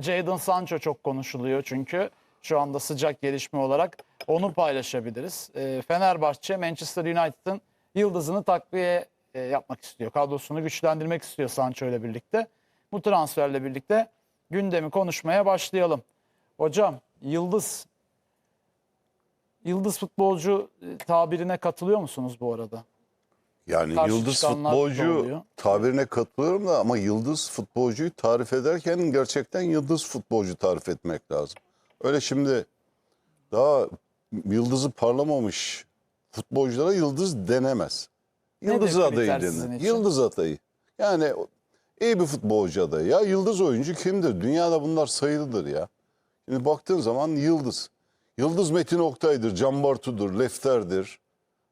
Jadon Sancho çok konuşuluyor çünkü şu anda sıcak gelişme olarak onu paylaşabiliriz. Ee, Fenerbahçe Manchester United'ın yıldızını takviye e, yapmak istiyor. Kadrosunu güçlendirmek istiyor Sancho ile birlikte. Bu transferle birlikte gündemi konuşmaya başlayalım. Hocam yıldız yıldız futbolcu e, tabirine katılıyor musunuz bu arada? Yani Karşı yıldız çıkanlar da futbolcu oluyor. tabirine katılıyorum da ama yıldız futbolcuyu tarif ederken gerçekten yıldız futbolcu tarif etmek lazım. Öyle şimdi daha yıldızı parlamamış futbolculara yıldız denemez. Yıldız Nedir adayı kriter sizin denir. için? Yıldız adayı. Yani iyi bir futbolcu adayı. Ya yıldız oyuncu kimdir? Dünyada bunlar sayılıdır ya. Şimdi baktığın zaman yıldız. Yıldız Metin Oktay'dır, Can Bartu'dur, Lefter'dir.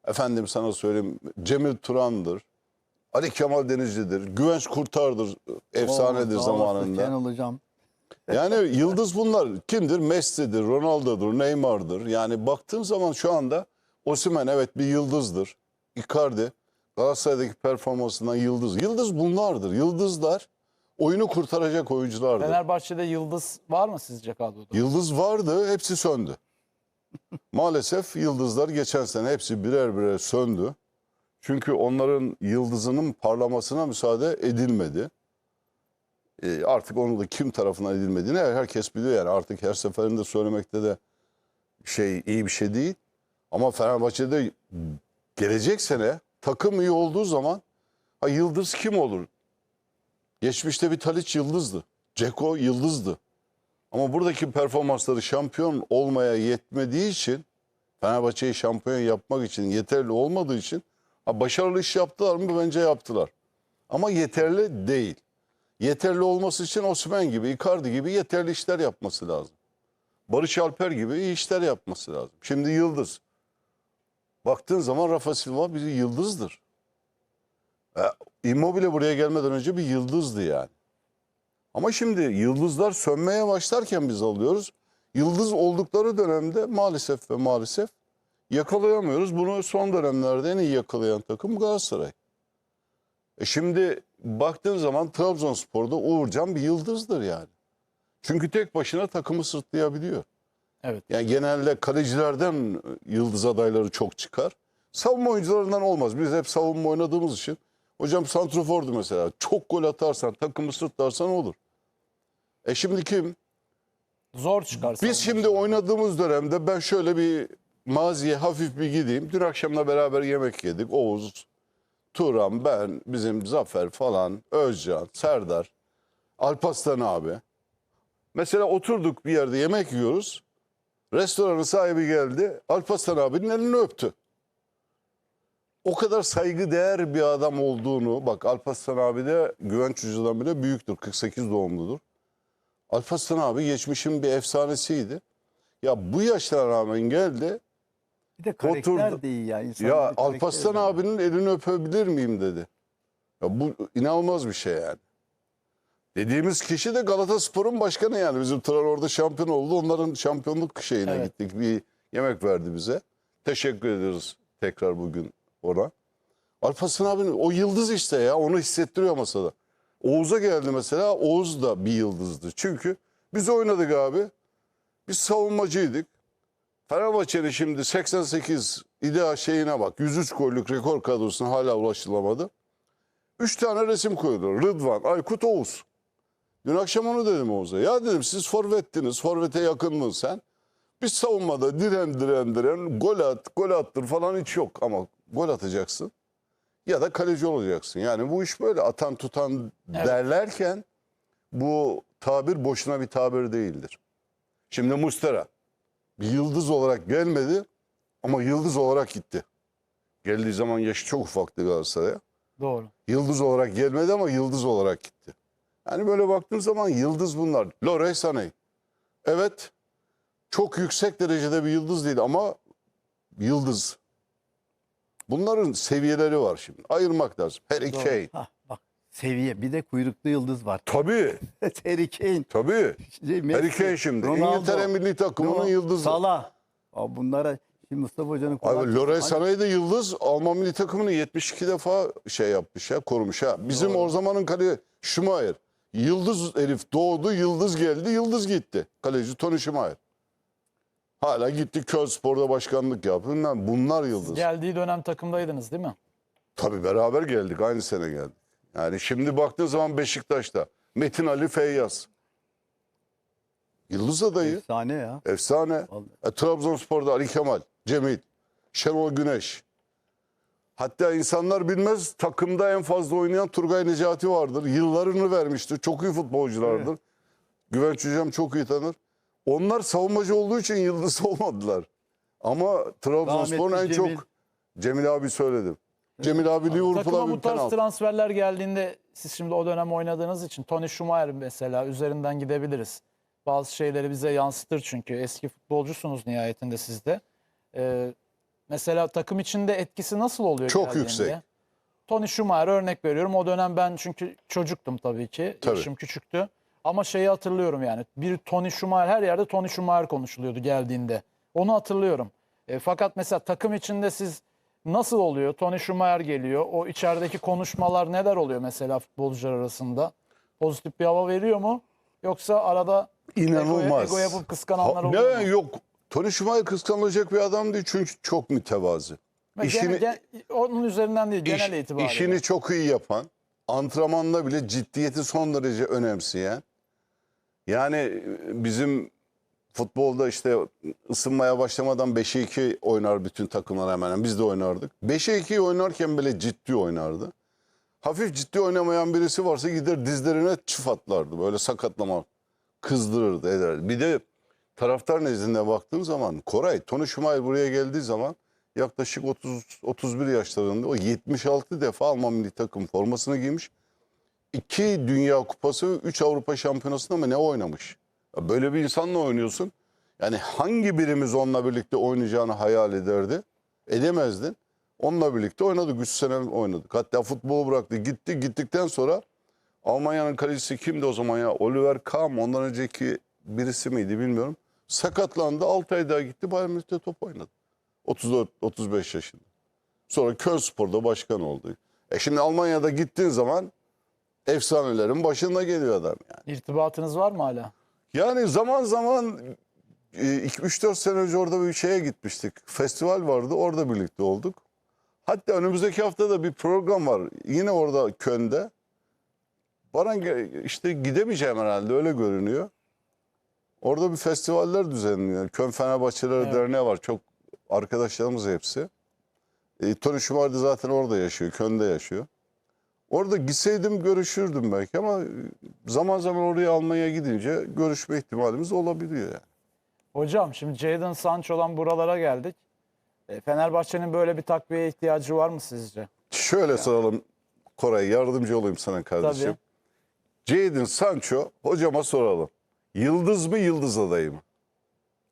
Efendim sana söyleyeyim Cemil Turan'dır. Ali Kemal Denizli'dir. Güvenç Kurtar'dır. Efsanedir Oo, sağ olasın zamanında. Hocam. Yani yıldız bunlar. Kimdir? Messi'dir, Ronaldo'dur, Neymar'dır. Yani baktığın zaman şu anda Osimhen evet bir yıldızdır. Icardi Galatasaray'daki performansından yıldız. Yıldız bunlardır. Yıldızlar oyunu kurtaracak oyunculardır. Fenerbahçe'de yıldız var mı sizce kadroda? Yıldız vardı, hepsi söndü. Maalesef yıldızlar geçen sene hepsi birer birer söndü. Çünkü onların yıldızının parlamasına müsaade edilmedi. Ee, artık onu da kim tarafından edilmediğini herkes biliyor yani artık her seferinde söylemekte de şey iyi bir şey değil. Ama Fenerbahçe'de gelecek sene takım iyi olduğu zaman ha, yıldız kim olur? Geçmişte bir Taliç yıldızdı. Ceko yıldızdı. Ama buradaki performansları şampiyon olmaya yetmediği için Fenerbahçe'yi şampiyon yapmak için yeterli olmadığı için ha başarılı iş yaptılar mı? Bence yaptılar. Ama yeterli değil. Yeterli olması için Osimhen gibi, Icardi gibi yeterli işler yapması lazım. Barış Alper gibi iyi işler yapması lazım. Şimdi Yıldız. Baktığın zaman Rafa Silva bir yıldızdır. E, Immobile buraya gelmeden önce bir yıldızdı yani. Ama şimdi yıldızlar sönmeye başlarken biz alıyoruz. Yıldız oldukları dönemde maalesef ve maalesef yakalayamıyoruz. Bunu son dönemlerde en iyi yakalayan takım Galatasaray. E şimdi baktığın zaman Trabzonspor'da Uğurcan bir yıldızdır yani. Çünkü tek başına takımı sırtlayabiliyor. Evet. Yani genelde kalecilerden yıldız adayları çok çıkar. Savunma oyuncularından olmaz. Biz hep savunma oynadığımız için. Hocam Santrofor'du mesela. Çok gol atarsan, takımı sırtlarsan olur. E şimdi kim? Zor çıkar. Biz şimdi oynadığımız dönemde ben şöyle bir maziye hafif bir gideyim. Dün akşamla beraber yemek yedik. Oğuz, Turan, ben, bizim Zafer falan, Özcan, Serdar, Alpaslan abi. Mesela oturduk bir yerde yemek yiyoruz. Restoranın sahibi geldi. Alparslan abinin elini öptü. O kadar saygıdeğer bir adam olduğunu bak Alparslan abi de Güvenç Hoca'dan bile büyüktür. 48 doğumludur. Alparslan abi geçmişin bir efsanesiydi. Ya bu yaşlara rağmen geldi. Bir de karakter Oturdu. de iyi ya. insanların Ya Alparslan de abinin elini öpebilir miyim dedi. Ya bu inanılmaz bir şey yani. Dediğimiz kişi de Galataspor'un başkanı yani. Bizim Tran orada şampiyon oldu. Onların şampiyonluk şeyine Evet. gittik. Bir yemek verdi bize. Teşekkür ediyoruz tekrar bugün ona. Alparslan abinin o yıldız işte ya. Onu hissettiriyor masada. Oğuz'a geldi mesela. Oğuz da bir yıldızdı. Çünkü biz oynadık abi. Biz savunmacıydık. Fenerbahçe'nin şimdi 88 ideal şeyine bak. 103 gollük rekor kadrosuna hala ulaşılamadı. 3 tane resim koydular. Rıdvan, Aykut, Oğuz. Dün akşam onu dedim Oğuz'a. Ya dedim siz forvettiniz. Forvete yakındın sen. Biz savunmada diren diren diren gol at, gol attır falan hiç yok. Ama gol atacaksın. Ya da kaleci olacaksın. Yani bu iş böyle atan tutan Evet. derlerken bu tabir boşuna bir tabir değildir. Şimdi Mustera bir yıldız olarak gelmedi ama yıldız olarak gitti. Geldiği zaman yaşı çok ufaktı Galatasaray'a. Doğru. Yıldız olarak gelmedi ama yıldız olarak gitti. Yani böyle baktığın zaman yıldız bunlar. Lorey Sané. Evet çok yüksek derecede bir yıldız değil ama yıldız. Bunların seviyeleri var şimdi. Ayırmak lazım. Harry Doğru. Kane. Hah, bak seviye. Bir de kuyruklu yıldız var. Tabii, Harry Kane. tabii. Şey, Messi, Harry Kane şimdi. Ronaldo, İngiltere milli takımının Ronaldo, yıldızı. Salah. Abi bunlara şimdi Mustafa Hoca'nın Abi kulak- Lorey Sané de yıldız. Alman milli takımını 72 defa şey yapmış ya, korumuş ha. Bizim Doğru. o zamanın kale Schumacher. Yıldız herif doğdu, yıldız geldi, yıldız gitti. Kaleci Tony Schumacher. Hala gitti Kölspor'da başkanlık yaptı. Bunlar, yıldız. Geldiği dönem takımdaydınız değil mi? Tabii beraber geldik. Aynı sene geldik. Yani şimdi baktığın zaman Beşiktaş'ta Metin Ali Feyyaz. Yıldız adayı. Efsane ya. Efsane. Vallahi. E, Trabzonspor'da Ali Kemal, Cemil, Şenol Güneş. Hatta insanlar bilmez takımda en fazla oynayan Turgay Necati vardır. Yıllarını vermiştir. Çok iyi futbolculardır. Güvenç Hocam çok iyi tanır. Onlar savunmacı olduğu için yıldız olmadılar. Ama Trabzonspor'un en Rahmetli Cemil. çok Cemil abi söyledim. Cemil abi Liverpool'a Takıma bir bu tarz penaltı. transferler geldiğinde siz şimdi o dönem oynadığınız için Tony Schumacher mesela üzerinden gidebiliriz. Bazı şeyleri bize yansıtır çünkü eski futbolcusunuz nihayetinde siz de. Ee, mesela takım içinde etkisi nasıl oluyor? Çok geldiğinde? yüksek. Tony Schumacher örnek veriyorum. O dönem ben çünkü çocuktum tabii ki. Tabii. Yaşım küçüktü. Ama şeyi hatırlıyorum yani. Bir Tony Schumacher her yerde Tony Schumacher konuşuluyordu geldiğinde. Onu hatırlıyorum. E, fakat mesela takım içinde siz nasıl oluyor? Tony Schumacher geliyor. O içerideki konuşmalar neler oluyor mesela futbolcular arasında? Pozitif bir hava veriyor mu? Yoksa arada İnanılmaz. ego, ego yapıp kıskananlar Ha- oluyor ne mu? yok. Tony Schumacher kıskanılacak bir adam değil çünkü çok mütevazı. İşini- gen- onun üzerinden değil genel İş- itibariyle. işini çok iyi yapan, antrenmanda bile ciddiyeti son derece önemseyen. Yani e, bizim futbolda işte ısınmaya başlamadan 5'e 2 oynar bütün takımlar hemen. Biz de oynardık. 5'e 2 oynarken bile ciddi oynardı. Hafif ciddi oynamayan birisi varsa gider dizlerine çift atlardı. Böyle sakatlama kızdırırdı ederdi. Bir de taraftar nezdinde baktığım zaman Koray, Tony Schumacher buraya geldiği zaman yaklaşık 30 31 yaşlarında o 76 defa Alman milli takım formasını giymiş. 2 Dünya Kupası, 3 Avrupa Şampiyonası'nda mı ne oynamış? Böyle bir insanla oynuyorsun. Yani hangi birimiz onunla birlikte oynayacağını hayal ederdi? Edemezdin. Onunla birlikte oynadık. 3 sene oynadık. Hatta futbolu bıraktı. Gitti. Gittikten sonra Almanya'nın kalecisi kimdi o zaman ya? Oliver Kahn. Ondan önceki birisi miydi bilmiyorum. Sakatlandı. 6 ay daha gitti. Bayern Münih'te top oynadı. 34 35 yaşında. Sonra Kölspor'da başkan oldu. E şimdi Almanya'da gittiğin zaman efsanelerin başında geliyor adam yani. İrtibatınız var mı hala? Yani zaman zaman 3-4 sene önce orada bir şeye gitmiştik. Festival vardı. Orada birlikte olduk. Hatta önümüzdeki hafta da bir program var. Yine orada Köln'de. Bana işte gidemeyeceğim herhalde öyle görünüyor. Orada bir festivaller düzenliyor. Köln Fenerbahçeleri Evet. Derneği var. Çok arkadaşlarımız hepsi. E, Tony Schumacher zaten orada yaşıyor. Köln'de yaşıyor. Orada gitseydim görüşürdüm belki ama zaman zaman oraya Almanya'ya gidince görüşme ihtimalimiz olabiliyor yani. Hocam şimdi Jadon Sancho'dan buralara geldik. E, Fenerbahçe'nin böyle bir takviye ihtiyacı var mı sizce? Şöyle soralım Koray yardımcı olayım sana kardeşim. Jadon Sancho hocama soralım. Yıldız mı yıldız adayı mı?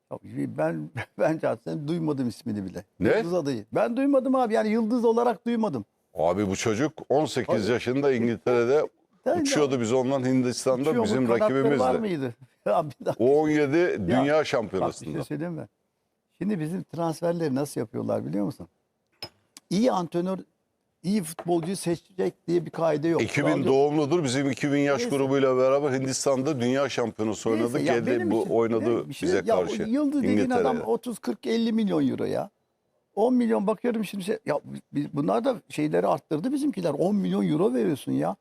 Tabii Ben ben şahsen duymadım ismini bile. Ne? Yıldız adayı. Ben duymadım abi. Yani yıldız olarak duymadım. Abi bu çocuk 18 Abi. yaşında İngiltere'de Sen uçuyordu biz ondan Hindistan'da Uçuyor bizim Kanatları var rakibimizdi. mıydı? Ya bir dakika. U17 Dünya Bak bir Şampiyonası'nda. şey söyleyeyim mi? Şimdi bizim transferleri nasıl yapıyorlar biliyor musun? İyi antrenör, iyi futbolcuyu seçecek diye bir kaide yok. 2000 Kural doğumludur. Bizim 2000 yaş Neyse. grubuyla beraber Hindistan'da dünya şampiyonası Neyse, oynadı. ya Geldi benim bu oynadı bize ya o karşı. Yıldız dediğin adam İngiltere'de. 30 40 50 milyon euro ya. 10 milyon bakıyorum şimdi şey, ya bunlar da şeyleri arttırdı bizimkiler. 10 milyon euro veriyorsun ya.